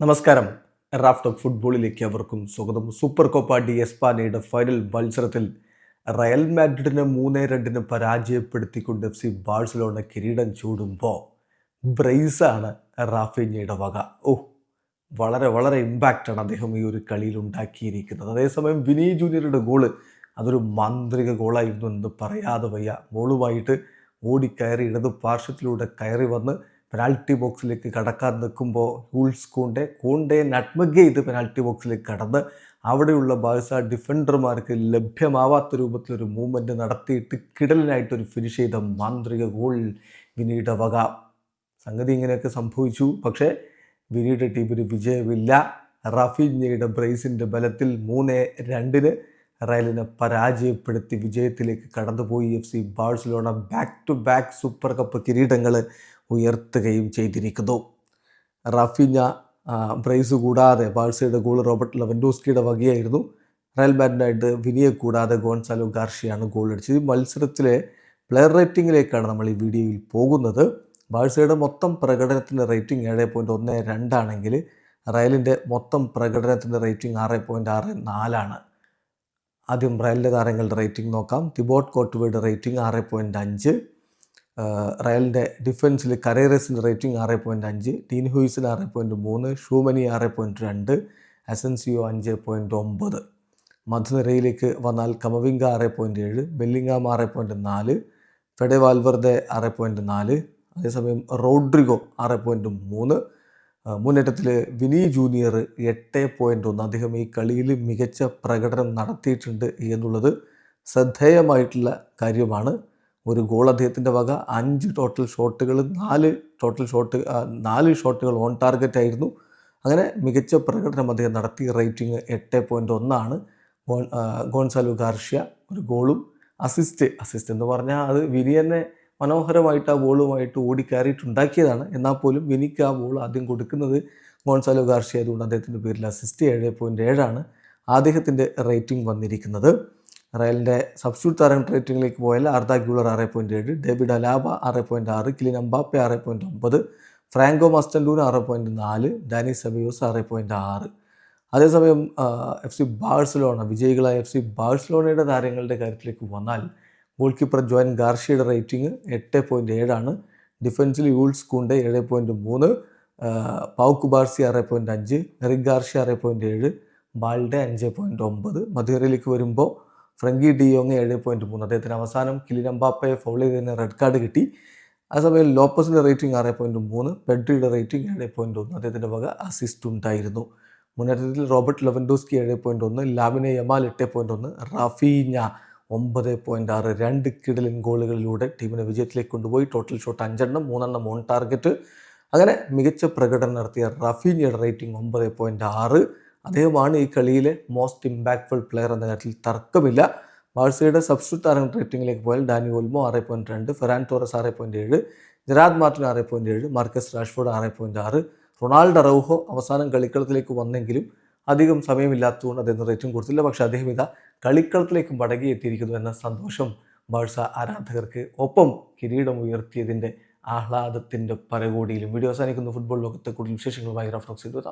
നമസ്കാരം. Raf talk ഫുട്ബോളിലേക്ക് അവർക്കും സ്വാഗതം. സൂപ്പർ കോപ്പ ഡി എസ്പാനയുടെ ഫൈനൽ മത്സരത്തിൽ റയൽ മാഡ്രിഡിനെ മൂന്ന് രണ്ടിന് പരാജയപ്പെടുത്തിക്കൊണ്ട് എഫ് സി ബാഴ്സലോണ കിരീടം ചൂടുമ്പോൾ ബ്രൈസാണ് റാഫിഞ്ഞയുടെ വക. ഓ വളരെ വളരെ ഇമ്പാക്റ്റാണ് അദ്ദേഹം ഈ ഒരു കളിയിൽ ഉണ്ടാക്കിയിരിക്കുന്നത്. അതേസമയം വിനീ ജൂനിയറുടെ ഗോൾ അതൊരു മാന്ത്രിക ഗോളായിരുന്നു എന്ന് പറയാതെ വയ്യ. ഗോളുമായിട്ട് ഓടിക്കയറി ഇടത് പാർശ്വത്തിലൂടെ കയറി വന്ന് പെനാൽറ്റി ബോക്സിലേക്ക് കടക്കാൻ നിൽക്കുമ്പോൾ ഹൂൾസ് കൂണ്ടെ കൂണ്ടെ നട്മഗ് ചെയ്ത് പെനാൽറ്റി ബോക്സിലേക്ക് കടന്ന് അവിടെയുള്ള ബാഴ്സ ഡിഫൻഡർമാർക്ക് ലഭ്യമാവാത്ത രൂപത്തിലൊരു മൂവ്മെന്റ് നടത്തിയിട്ട് കിടലിനായിട്ടൊരു ഫിനിഷ് ചെയ്ത മാന്ത്രിക ഗോൾ വിനീട വക. സംഗതി ഇങ്ങനെയൊക്കെ സംഭവിച്ചു. പക്ഷേ വിനീട് ടീമിന് വിജയമില്ല. റഫീഞ്ഞയുടെ ബ്രേസിന്റെ ബലത്തിൽ മൂന്ന് രണ്ടിന് റയലിനെ പരാജയപ്പെടുത്തി വിജയത്തിലേക്ക് കടന്നുപോയി F C Barcelona back to back super cup കിരീടങ്ങൾ ഉയർത്തുകയും ചെയ്തിരിക്കുന്നു. റഫിഞ്ഞ ബ്രൈസ് കൂടാതെ ബാഴ്സയുടെ ഗോൾ റോബർട്ട് ലെവൻഡോസ്കിയുടെ വകയായിരുന്നു. റയൽ മാഡ്രിഡായിട്ട് വിനിയെ കൂടാതെ ഗോൺസാലോ ഗാർഷിയാണ് ഗോൾ അടിച്ചത്. ഈ മത്സരത്തിലെ പ്ലെയർ റേറ്റിംഗിലേക്കാണ് നമ്മൾ ഈ വീഡിയോയിൽ പോകുന്നത്. ബാഴ്സയുടെ മൊത്തം പ്രകടനത്തിന്റെ റേറ്റിംഗ് ഏഴ് പോയിന്റ് ഒന്ന് രണ്ടാണെങ്കിൽ റയലിന്റെ മൊത്തം പ്രകടനത്തിന്റെ റേറ്റിംഗ് ആറ് പോയിന്റ് ആറ് നാലാണ്. ആദ്യം റയലിന്റെ താരങ്ങളുടെ റേറ്റിംഗ് നോക്കാം. തിബോട്ട് കോട്ടുവയുടെ റേറ്റിംഗ് ആറ് പോയിന്റ് അഞ്ച്. റയലിന്റെ ഡിഫൻസിൽ കരേറസിന്റെ റേറ്റിംഗ് ആറ് പോയിന്റ് അഞ്ച് ടീൻ ഹൂയിസിന് ആറ് പോയിന്റ് മൂന്ന് ഷൂമനി ആറ് പോയിന്റ് രണ്ട് അസൻസിയോ അഞ്ച് പോയിന്റ് ഒമ്പത്. മധുനിരയിലേക്ക് വന്നാൽ കമവിംഗ ആറ് പോയിന്റ് ഏഴ് ബെല്ലിംഗാം ആറ് പോയിന്റ് നാല് ഫെഡെ വാൽവർദെ ആറ് പോയിന്റ് നാല് അതേസമയം റോഡ്രിഗോ ആറ് പോയിന്റ് മൂന്ന് മുന്നേറ്റത്തിൽ വിനി ജൂനിയർ എട്ട് പോയിന്റ് ഒന്ന്. അദ്ദേഹം ഈ കളിയിൽ മികച്ച പ്രകടനം നടത്തിയിട്ടുണ്ട് എന്നുള്ളത് ശ്രദ്ധേയമായിട്ടുള്ള കാര്യമാണ്. ഒരു ഗോൾ അദ്ദേഹത്തിന്റെ വക അഞ്ച് ടോട്ടൽ ഷോട്ടുകൾ നാല് ടോട്ടൽ ഷോട്ട് നാല് ഷോട്ടുകൾ ഓൺ ടാർഗറ്റ് ആയിരുന്നു. അങ്ങനെ മികച്ച പ്രകടനം അദ്ദേഹം നടത്തി. റേറ്റിംഗ് എട്ട് പോയിന്റ് ഒന്നാണ്. ഗോൺ ഗോൺസാലു ഗാർഷ്യ ഒരു ഗോളും. അസിസ്റ്റ് അസിസ്റ്റ് എന്ന് പറഞ്ഞാൽ അത് വിനിയനെ മനോഹരമായിട്ട് ആ ബോളുമായിട്ട് ഓടിക്കയറിയിട്ടുണ്ടാക്കിയതാണ് എന്നാൽ പോലും വിനിക്ക് ആ ബോൾ ആദ്യം കൊടുക്കുന്നത് ഗോൺസാലോ ഗാർഷ്യ ആയതുകൊണ്ട് അദ്ദേഹത്തിന്റെ പേരിൽ അസിസ്റ്റ് ഏഴ് പോയിന്റ് ഏഴാണ്. അദ്ദേഹത്തിന്റെ റേറ്റിംഗ് വന്നിരിക്കുന്നത്. റയലിന്റെ സബ്സ്റ്റിറ്റ്യൂട്ട് താരം റേറ്റിംഗിലേക്ക് പോയാൽ അർദ്ധ ഗ്യൂളർ ആറ് പോയിന്റ് ഏഴ് ഡേവിഡ് അലാബ ആറ് പോയിന്റ് ആറ് കിലിൻ അംബാപ്പെ ആറ് പോയിന്റ് ഒമ്പത് ഫ്രാങ്കോ മസ്റ്റൻഡൂർ ആറ് പോയിന്റ് നാല് ഡാനി സെബിയോസ് ആറ് പോയിന്റ് ആറ്. അതേസമയം എഫ് സി ബാഴ്സലോണ വിജയികളായ എഫ് സി ബാഴ്സലോണയുടെ താരങ്ങളുടെ കാര്യത്തിലേക്ക് വന്നാൽ ഗോൾ കീപ്പർ ജോയൻ ഗാർഷിയുടെ റേറ്റിംഗ് എട്ട് പോയിന്റ് ഏഴാണ് ഡിഫൻസിൽ യൂൾസ് കൂണ്ടെ ഏഴ് പോയിന്റ് മൂന്ന് പൗക്ക് ബാർസി ആറ് പോയിന്റ് അഞ്ച് എറിക് ഗാർഷി ആറ് പോയിന്റ് ഏഴ് ബാൾഡെ അഞ്ച് പോയിന്റ് ഒമ്പത്. മധുരയിലേക്ക് വരുമ്പോൾ ഫ്രങ്കി ഡിയോങ് ഏഴ് പോയിന്റ് മൂന്ന്. അദ്ദേഹത്തിന് അവസാനം കിലിനമ്പാപ്പയെ ഫൗൾ ചെയ്തതിന് റെഡ് കാർഡ് കിട്ടി. ആ സമയം ലോപ്പസിന്റെ റേറ്റിംഗ് ആറ് പോയിന്റ് മൂന്ന് പെഡ്രിയുടെ റേറ്റിംഗ് ഏഴ് പോയിന്റ് ഒന്ന്. അദ്ദേഹത്തിന്റെ വക അസിസ്റ്റ് ഉണ്ടായിരുന്നു. മുന്നേറ്റത്തിൽ റോബർട്ട് ലെവൻഡോസ്കി ഏഴ് പോയിന്റ് ഒന്ന് ലാമിനെ യമാൽ എട്ട് പോയിന്റ് ഒന്ന് റഫീഞ്ഞ ഒമ്പത് പോയിന്റ് ആറ്. രണ്ട് കിടലിൻ ഗോളുകളിലൂടെ ടീമിനെ വിജയത്തിലേക്ക് കൊണ്ടുപോയി. ടോട്ടൽ ഷോട്ട് അഞ്ചെണ്ണം മൂന്നെണ്ണം ഓൺ ടാർഗറ്റ് അങ്ങനെ മികച്ച പ്രകടനം നടത്തിയ റഫീഞ്ഞയുടെ റേറ്റിംഗ് ഒമ്പത് പോയിന്റ് ആറ്. അദ്ദേഹമാണ് ഈ കളിയിലെ മോസ്റ്റ് ഇമ്പാക്ട്ഫുൾ പ്ലെയർ എന്ന കാര്യത്തിൽ തർക്കമില്ല. ബാഴ്സയുടെ സബ്സ്റ്റിറ്റ്യൂട്ട് താരം റേറ്റിംഗിലേക്ക് പോയാൽ ഡാനി ഓൽമോ ആറ് പോയിന്റ് രണ്ട് ഫെറാൻ ടോറസ് ആറ് പോയിന്റ് ഏഴ് ജെറാദ് മാർട്ടിൻ ആറ് പോയിന്റ് ഏഴ് മാർക്കസ് റാഷ്ഫോർഡ് ആറ് പോയിന്റ് ആറ് റൊണാൾഡ് റൗഹോ അവസാനം കളിക്കളത്തിലേക്ക് വന്നെങ്കിലും അധികം സമയമില്ലാത്തതുകൊണ്ട് അദ്ദേഹം റേറ്റിംഗ് കൊടുത്തില്ല. പക്ഷേ അദ്ദേഹം ഇതാ കളിക്കളത്തിലേക്ക് മടങ്ങി എത്തിയിരിക്കുന്നു എന്ന സന്തോഷം ബാഴ്സ ആരാധകർക്ക്. ഒപ്പം കിരീടം ഉയർത്തിയതിന്റെ ആഹ്ലാദത്തിന്റെ പരകോടിയിലും വീഡിയോ അവസാനിക്കുന്ന. ഫുട്ബോൾ ലോകത്തെ കൂടുതൽ വിശേഷങ്ങളുമായി റഫറൻസ് ചെയ്തു